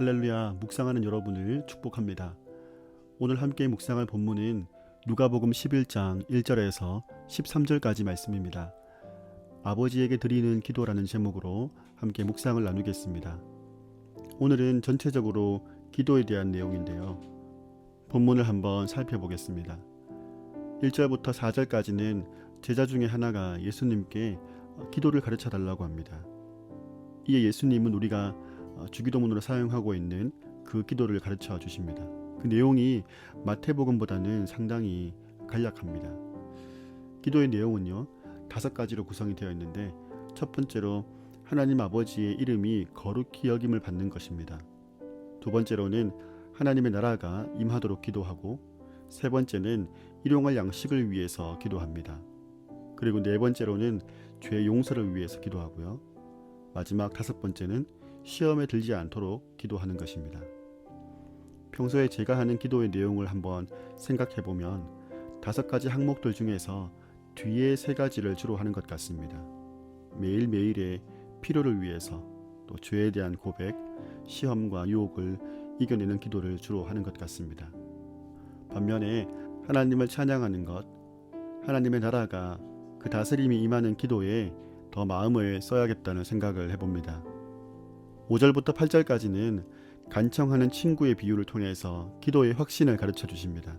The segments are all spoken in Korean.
할렐루야 묵상하는 여러분을 축복합니다. 오늘 함께 묵상할 본문은 누가복음 11장 1절에서 13절까지 말씀입니다. 아버지에게 드리는 기도라는 제목으로 함께 묵상을 나누겠습니다. 오늘은 전체적으로 기도에 대한 내용인데요. 본문을 한번 살펴보겠습니다. 1절부터 4절까지는 제자 중에 하나가 예수님께 기도를 가르쳐 달라고 합니다. 이에 예수님은 우리가 주기도문으로 사용하고 있는 그 기도를 가르쳐 주십니다. 그 내용이 마태복음보다는 상당히 간략합니다. 기도의 내용은요 다섯 가지로 구성이 되어 있는데 첫 번째로 하나님 아버지의 이름이 거룩히 여김을 받는 것입니다. 두 번째로는 하나님의 나라가 임하도록 기도하고 세 번째는 일용할 양식을 위해서 기도합니다. 그리고 네 번째로는 죄 용서를 위해서 기도하고요. 마지막 다섯 번째는 시험에 들지 않도록 기도하는 것입니다. 평소에 제가 하는 기도의 내용을 한번 생각해 보면 다섯 가지 항목들 중에서 뒤에 세 가지를 주로 하는 것 같습니다. 매일매일의 필요를 위해서 또 죄에 대한 고백, 시험과 유혹을 이겨내는 기도를 주로 하는 것 같습니다. 반면에 하나님을 찬양하는 것, 하나님의 나라가 그 다스림이 임하는 기도에 더 마음을 써야겠다는 생각을 해봅니다. 5절부터 8절까지는 간청하는 친구의 비유를 통해서 기도의 확신을 가르쳐 주십니다.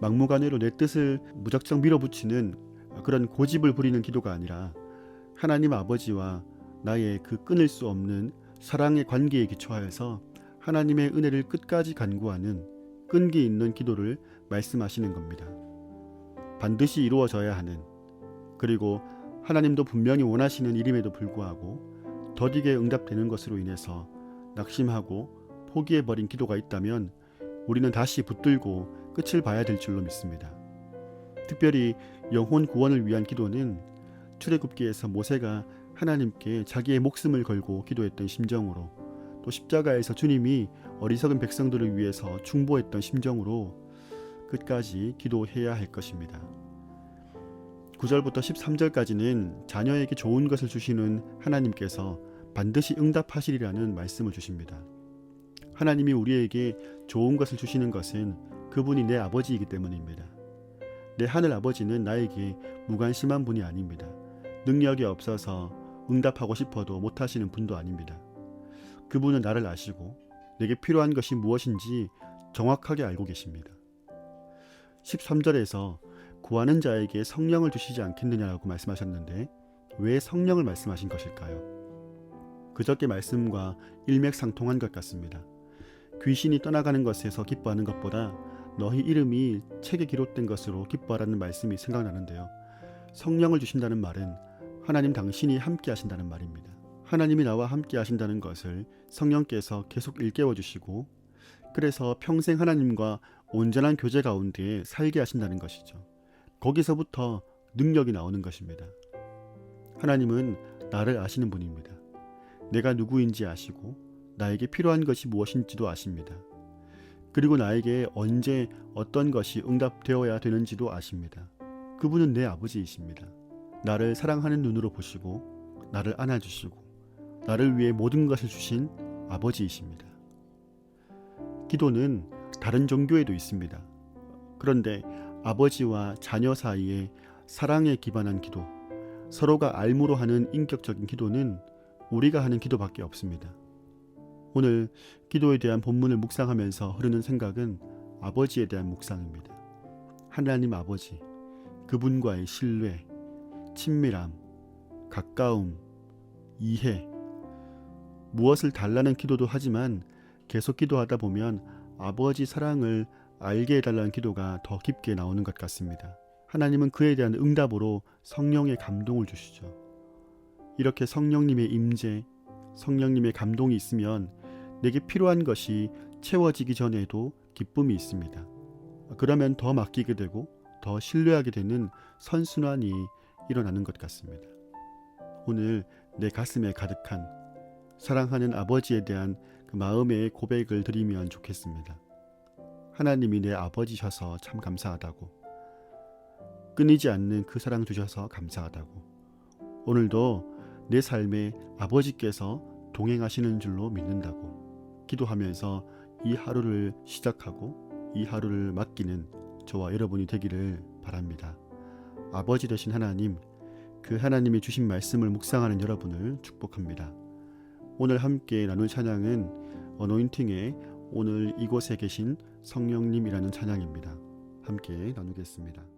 막무가내로 내 뜻을 무작정 밀어붙이는 그런 고집을 부리는 기도가 아니라 하나님 아버지와 나의 그 끊을 수 없는 사랑의 관계에 기초하여서 하나님의 은혜를 끝까지 간구하는 끈기 있는 기도를 말씀하시는 겁니다. 반드시 이루어져야 하는 그리고 하나님도 분명히 원하시는 일임에도 불구하고 더디게 응답되는 것으로 인해서 낙심하고 포기해버린 기도가 있다면 우리는 다시 붙들고 끝을 봐야 될 줄로 믿습니다. 특별히 영혼 구원을 위한 기도는 출애굽기에서 모세가 하나님께 자기의 목숨을 걸고 기도했던 심정으로 또 십자가에서 주님이 어리석은 백성들을 위해서 중보했던 심정으로 끝까지 기도해야 할 것입니다. 9절부터 13절까지는 자녀에게 좋은 것을 주시는 하나님께서 반드시 응답하시리라는 말씀을 주십니다. 하나님이 우리에게 좋은 것을 주시는 것은 그분이 내 아버지이기 때문입니다. 내 하늘 아버지는 나에게 무관심한 분이 아닙니다. 능력이 없어서 응답하고 싶어도 못하시는 분도 아닙니다. 그분은 나를 아시고 내게 필요한 것이 무엇인지 정확하게 알고 계십니다. 13절에서 구하는 자에게 성령을 주시지 않겠느냐고 말씀하셨는데 왜 성령을 말씀하신 것일까요? 그저께 말씀과 일맥상통한 것 같습니다. 귀신이 떠나가는 것에서 기뻐하는 것보다 너희 이름이 책에 기록된 것으로 기뻐하라는 말씀이 생각나는데요. 성령을 주신다는 말은 하나님 당신이 함께 하신다는 말입니다. 하나님이 나와 함께 하신다는 것을 성령께서 계속 일깨워 주시고 그래서 평생 하나님과 온전한 교제 가운데 살게 하신다는 것이죠. 거기서부터 능력이 나오는 것입니다. 하나님은 나를 아시는 분입니다. 내가 누구인지 아시고 나에게 필요한 것이 무엇인지도 아십니다. 그리고 나에게 언제 어떤 것이 응답되어야 되는지도 아십니다. 그분은 내 아버지이십니다. 나를 사랑하는 눈으로 보시고 나를 안아주시고 나를 위해 모든 것을 주신 아버지이십니다. 기도는 다른 종교에도 있습니다. 그런데 아버지와 자녀 사이에 사랑에 기반한 기도, 서로가 알무로 하는 인격적인 기도는 우리가 하는 기도밖에 없습니다. 오늘 기도에 대한 본문을 묵상하면서 흐르는 생각은 아버지에 대한 묵상입니다. 하나님 아버지, 그분과의 신뢰, 친밀함, 가까움, 이해, 무엇을 달라는 기도도 하지만 계속 기도하다 보면 아버지 사랑을 알게 해달라는 기도가 더 깊게 나오는 것 같습니다. 하나님은 그에 대한 응답으로 성령의 감동을 주시죠. 이렇게 성령님의 임재, 성령님의 감동이 있으면 내게 필요한 것이 채워지기 전에도 기쁨이 있습니다. 그러면 더 맡기게 되고 더 신뢰하게 되는 선순환이 일어나는 것 같습니다. 오늘 내 가슴에 가득한 사랑하는 아버지에 대한 그 마음의 고백을 드리면 좋겠습니다. 하나님이 내 아버지셔서 참 감사하다고. 끊이지 않는 그 사랑 주셔서 감사하다고. 오늘도 내 삶에 아버지께서 동행하시는 줄로 믿는다고. 기도하면서 이 하루를 시작하고 이 하루를 맡기는 저와 여러분이 되기를 바랍니다. 아버지 되신 하나님, 그 하나님이 주신 말씀을 묵상하는 여러분을 축복합니다. 오늘 함께 나눌 찬양은 어노인팅의 오늘 이곳에 계신 성령님이라는 찬양입니다. 함께 나누겠습니다.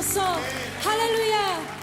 듣기 원